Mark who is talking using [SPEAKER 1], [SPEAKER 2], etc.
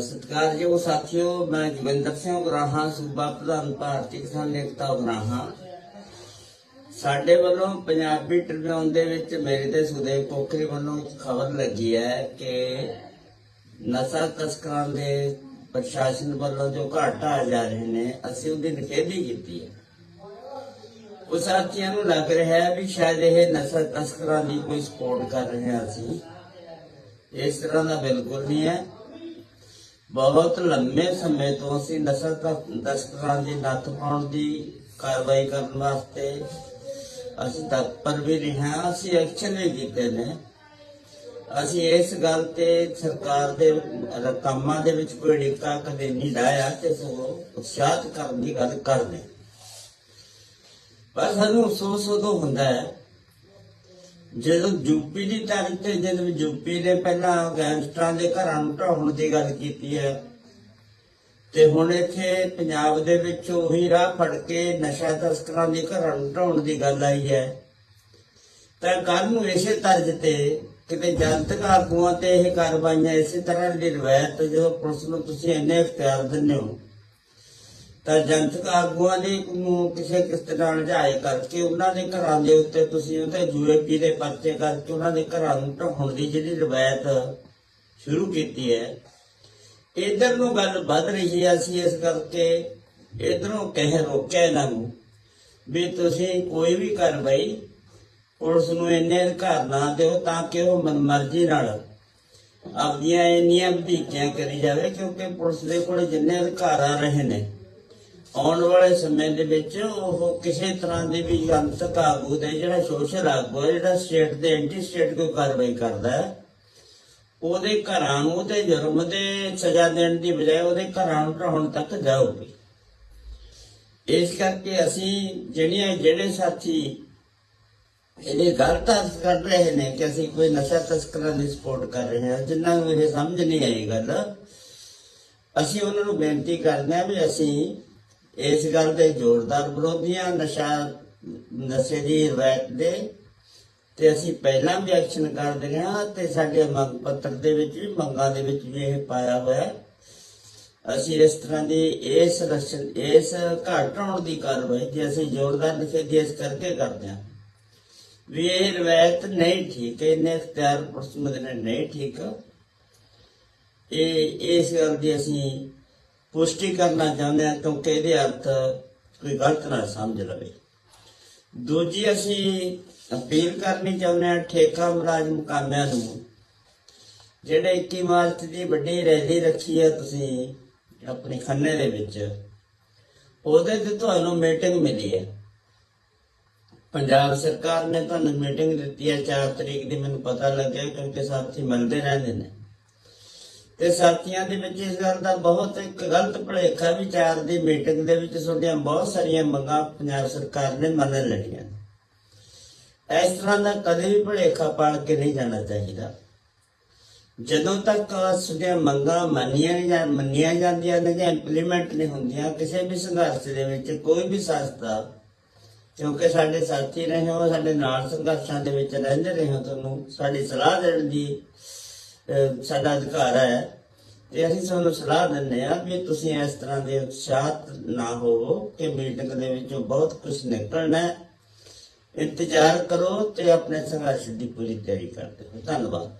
[SPEAKER 1] ਸਤਿਕਾਰਯੋਗ ਸਾਥੀਓ, ਮੈਂ ਜਵਿੰਦਰ ਸਿੰਘ ਉਗਰਾਹਾਂ, ਸੂਬਾ ਪ੍ਰਧਾਨ ਭਾਰਤੀ ਕਿਸਾਨ ਏਕਤਾ ਉਗਰਾਹਾਂ। ਸਾਡੇ ਵੱਲੋਂ ਪੰਜਾਬੀ ਟ੍ਰਿਬਿਊਨ ਦੇ ਵਿੱਚ ਮੇਰੇ ਤੇ ਸੁਦੇਵ ਕੋਕਰੀ ਵੱਲੋਂ ਖਬਰ ਲੱਗੀ ਹੈ ਕਿ ਨਸ਼ਾ ਤਸਕਰਾਂ ਦੇ ਪ੍ਰਸ਼ਾਸਨ ਵੱਲੋਂ ਜੋ ਘਾਟਾ ਆ ਜਾ ਰਹੇ ਨੇ, ਅਸੀਂ ਉਹਦੀ ਨਿਖੇਧੀ ਕੀਤੀ ਹੈ। ਉਹ ਸਾਥੀਆਂ ਨੂੰ ਲੱਗ ਰਿਹਾ ਹੈ ਵੀ ਸ਼ਾਇਦ ਇਹ ਨਸ਼ਾ ਤਸਕਰਾਂ ਦੀ ਕੋਈ ਸਪੋਰਟ ਕਰ ਰਹੇ ਹਾਂ ਅਸੀਂ। ਇਸ ਤਰ੍ਹਾਂ ਦਾ ਬਿਲਕੁਲ ਨਹੀਂ ਹੈ। ਬਹੁਤ ਲੰਮੇ ਸਮੇਂ ਤੋਂ ਅਸੀਂ ਨਸ਼ਾ ਤਸਕਰਾਂ ਦੀ ਨੱਥ ਪਾਉਣ ਦੀ ਕਾਰਵਾਈ ਕਰਨ ਵਾਸਤੇ ਅਸੀਂ ਤਤਪਰ ਵੀ ਰਹੇ ਹਾਂ, ਅਸੀਂ ਐਕਸ਼ਨ ਵੀ ਕੀਤੇ ਨੇ। ਅਸੀਂ ਇਸ ਗੱਲ ਤੇ ਸਰਕਾਰ ਦੇ ਰ- ਕੰਮਾਂ ਦੇ ਵਿੱਚ ਕੋਈ ਡਿੱਕਾ ਕਦੇ ਨਹੀਂ ਲਾਇਆ ਤੇ ਸੋ ਉਤਸ਼ਾਹਤ ਕਰਨ ਦੀ ਗੱਲ ਕਰਦੇ ਪਰ ਸਾਨੂੰ ਅਫਸੋਸ ਉਦੋਂ ਹੁੰਦਾ ਹੈ ਜਦੋਂ ਯੂਪੀ ਦੀ ਤਾਰੀਖ ਤੇ ਜਦੋਂ ਯੂਪੀ ਨੇ ਪਹਿਲਾਂ ਗੈਂਗਸਟਰਾਂ ਦੇ ਘਰਾਂ ਨੂੰ ਢਾਉਣ ਦੀ ਗੱਲ ਕੀਤੀ ਹੈ, ਤੇ ਹੁਣ ਇੱਥੇ ਪੰਜਾਬ ਦੇ ਵਿੱਚ ਉਹੀ ਰਾਹ ਫੜ ਕੇ ਨਸ਼ਾ ਤਸਕਰਾਂ ਦੇ ਘਰਾਂ ਨੂੰ ਢਾਉਣ ਦੀ ਗੱਲ ਆਈ ਹੈ। ਤਾਂ ਕੱਲ ਨੂੰ ਇਸੇ ਤਰਜ਼ ਤੇ ਕਿਤੇ ਜਨਤਕ ਆਗੂਆਂ ਤੇ ਇਹ ਕਾਰਵਾਈਆਂ ਇਸੇ ਤਰ੍ਹਾਂ ਦੀ ਰਵਾਇਤ ਜਦੋਂ ਪੁਲਿਸ ਨੂੰ ਤੁਸੀਂ ਇੰਨੇ ਇਖਤਿਆਰ ਦਿੰਦੇ ਹੋ। ਤਾਂ ਜਨਤਕ ਆਗੂਆਂ ਦੇ ਨੂੰ ਕਿਸੇ ਕਿਸ ਤਰ੍ਹਾਂ ਲਜਾਏ ਕਰਕੇ ਉਹਨਾਂ ਦੇ ਘਰਾਂ ਦੇ ਉੱਤੇ ਤੁਸੀਂ ਉਹਤੇ ਯੂਏਪੀ ਦੇ ਪਰਚੇ ਕਰਕੇ ਉਹਨਾਂ ਦੇ ਘਰਾਂ ਨੂੰ ਢਾਉਣ ਦੀ ਜਿਹੜੀ ਰਵਾਇਤ ਸ਼ੁਰੂ ਕੀਤੀ ਹੈ। ਇਧਰ ਨੂੰ ਗੱਲ ਵੱਧ ਰਹੀ ਹੈ ਅਸੀਂ ਇਸ ਕਰਕੇ ਇਧਰੋਂ ਕਹਿ ਰੋਕਿਆ ਇਹਨਾਂ ਨੂੰ ਵੀ ਤੁਸੀਂ ਕੋਈ ਵੀ ਕਾਰਵਾਈ ਪੁਲਿਸ ਨੂੰ ਇੰਨੇ ਅਧਿਕਾਰ ਨਾ ਦਿਓ ਤਾਂ ਕਿ ਉਹ ਮਨਮਰਜ਼ੀ ਨਾਲ ਆਪਣੀਆਂ ਇੰਨੀਆਂ ਵਧੀਕੀਆਂ ਕਰੀ ਜਾਵੇ ਕਿਉਂਕਿ ਪੁਲਿਸ ਦੇ ਕੋਲ ਜਿੰਨੇ ਅਧਿਕਾਰ ਆ ਰਹੇ ਨੇ ਆਉਣ ਵਾਲੇ ਸਮੇਂ ਦੇ ਵਿੱਚ ਉਹ ਕਿਸੇ ਤਰ੍ਹਾਂ ਦੀ ਵੀ ਜਨਤਕ ਆਗੂ ਦੇ ਜਿਹੜਾ ਸੋਸ਼ਲ ਆਗੂ ਹੈ ਜਿਹੜਾ ਸਟੇਟ ਦੇ ਐਂਟੀ ਸਟੇਟ ਕੋਈ ਕਾਰਵਾਈ ਕਰਦਾ ਹੈ, ਉਹਦੇ ਘਰਾਂ ਨੂੰ ਉਹਦੇ ਜੁਰਮ ਦੇ ਸਜ਼ਾ ਦੇਣ ਦੀ ਬਜਾਏ ਉਹਦੇ ਘਰਾਂ ਨੂੰ ਢਾਉਣ ਤੱਕ ਜਾਊਗੀ। ਇਸ ਕਰਕੇ ਅਸੀਂ ਜਿਹੜੀਆਂ ਜਿਹੜੇ ਸਾਥੀ ਇਹਦੇ ਗਲਤ ਅਰਥ ਕਰ ਰਹੇ ਨੇ ਕਿ ਅਸੀਂ ਕੋਈ ਨਸ਼ਾ ਤਸਕਰਾਂ ਦੀ ਸਪੋਰਟ ਕਰ ਰਹੇ ਹਾਂ ਜਿਨ੍ਹਾਂ ਨੂੰ ਇਹ ਸਮਝ ਨਹੀਂ ਆਈ ਗੱਲ, ਅਸੀਂ ਉਹਨਾਂ ਨੂੰ ਬੇਨਤੀ ਕਰਦੇ ਹਾਂ ਵੀ ਅਸੀਂ ਇਸ ਗੱਲ ਦੇ ਜ਼ੋਰਦਾਰ ਵਿਰੋਧੀਆਂ ਨਸ਼ਾ, ਨਸ਼ੇ ਦੀ ਰਵਾਇਤ ਦੇ ਤੇ ਅਸੀਂ ਪਹਿਲਾਂ ਵੀ ਐਕਸ਼ਨ ਕਰਦੇ ਹਾਂ ਤੇ ਸਾਡੇ ਮੰਗ ਪੱਤਰ ਦੇ ਵਿੱਚ ਵੀ, ਮੰਗਾਂ ਦੇ ਵਿੱਚ ਵੀ ਇਹ ਪਾਇਆ ਹੋਇਆ। ਅਸੀਂ ਇਸ ਤਰ੍ਹਾਂ ਦੀ ਇਸ ਰਸਨ ਇਸ ਘਟਾਉਣ ਦੀ ਕਾਰਵਾਈ ਜੇ ਅਸੀਂ ਜ਼ੋਰਦਾਰ ਨਿਖੇਧੀ ਇਸ ਕਰਕੇ ਕਰਦੇ ਹਾਂ। ਵੀ ਇਹ ਰਵਾਇਤ ਨਹੀਂ ਠੀਕ, ਇਹਨੇ ਇਖਤਿਆਰ ਪੁਰਸਮਦ ਨੇ ਨਹੀਂ ਠੀਕ। ਇਹ, ਇਸ ਗੱਲ ਦੀ ਅਸੀਂ ਪੁਸ਼ਟੀ ਕਰਨਾ ਚਾਹੁੰਦੇ ਹਾਂ ਕਿਉਂਕਿ ਇਹਦੇ ਅਰਥ ਕੋਈ ਗਲਤ ਨਾ ਸਮਝ ਲਵੇ। ਦੂਜੀ ਅਸੀਂ ਅਪੀਲ ਕਰਨੀ ਚਾਹੁੰਦੇ ਹਾਂ ਠੇਕਾ ਮਰਾਜ ਮੁਕਾਮਿਆਂ ਨੂੰ, ਜਿਹੜੇ 21 ਮਾਰਚ ਦੀ ਵੱਡੀ ਰੈਲੀ ਰੱਖੀ ਹੈ ਤੁਸੀਂ ਆਪਣੇ ਖੰਨੇ ਦੇ ਵਿੱਚ, ਉਹਦੇ ਤੇ ਤੁਹਾਨੂੰ ਮੀਟਿੰਗ ਮਿਲੀ ਹੈ। ਪੰਜਾਬ ਸਰਕਾਰ ਨੇ ਤੁਹਾਨੂੰ ਮੀਟਿੰਗ ਦਿੱਤੀ ਹੈ 4 ਤਰੀਕ ਦੀ ਮੈਨੂੰ ਪਤਾ ਲੱਗਿਆ ਕਿਉਂਕਿ ਸਾਥੀ ਮਿਲਦੇ ਰਹਿੰਦੇ ਨੇ। ਤੇ ਸਾਥੀਆਂ ਦੇ ਵਿੱਚ ਇਸ ਗੱਲ ਦਾ ਬਹੁਤ ਇੱਕ ਗਲਤ ਭੁਲੇਖਾ ਵੀ 4 ਦੀ ਮੀਟਿੰਗ ਦੇ ਵਿੱਚ ਤੁਹਾਡੀਆਂ ਬਹੁਤ ਸਾਰੀਆਂ ਮੰਗਾਂ ਪੰਜਾਬ ਸਰਕਾਰ ਨੇ ਮੰਨ ਲਈਆਂ। ਇਸ ਤਰ੍ਹਾਂ ਦਾ ਕਦੇ ਵੀ ਭੁਲੇਖਾ ਪਾਲ ਕੇ ਨਹੀਂ ਜਾਣਾ ਚਾਹੀਦਾ। ਜਦੋਂ ਤੱਕ ਤੁਹਾਡੀਆਂ ਮੰਗਾਂ ਮੰਨੀਆਂ ਨਹੀਂ ਜਾਂ ਮੰਨੀਆਂ ਜਾਂਦੀਆਂ ਨੇ ਜਾਂ ਇੰਪਲੀਮੈਂਟ ਨਹੀਂ ਹੁੰਦੀਆਂ, ਕਿਸੇ ਵੀ ਸੰਘਰਸ਼ ਦੇ ਵਿੱਚ ਕੋਈ ਵੀ ਸੰਸਥਾ, ਕਿਉਂਕਿ ਸਾਡੇ ਸਾਥੀ ਰਹੇ ਹੋ, ਸਾਡੇ ਨਾਲ ਸੰਘਰਸ਼ਾਂ ਦੇ ਵਿੱਚ ਰਹਿੰਦੇ ਰਹੇ ਹੋ, ਤੁਹਾਨੂੰ ਸਾਡੀ ਸਲਾਹ ਦੇਣ ਦੀ ਸਾਡਾ ਅਧਿਕਾਰ ਹੈ ਤੇ ਅਸੀਂ ਤੁਹਾਨੂੰ ਸਲਾਹ ਦਿੰਦੇ ਆ ਵੀ ਤੁਸੀਂ ਇਸ ਤਰ੍ਹਾਂ ਦੇ ਉਤਸ਼ਾਹਤ ਨਾ ਹੋਵੋ ਕਿ ਮੀਟਿੰਗ ਦੇ ਵਿੱਚੋਂ ਬਹੁਤ ਕੁਝ ਨਿਕਲਣਾ ਇੰਤਜ਼ਾਰ ਕਰੋ ਤੇ ਆਪਣੇ ਸੰਘਰਸ਼ ਦੀ ਪੂਰੀ ਤਿਆਰੀ ਕਰਦੇ ਹੋ। ਧੰਨਵਾਦ।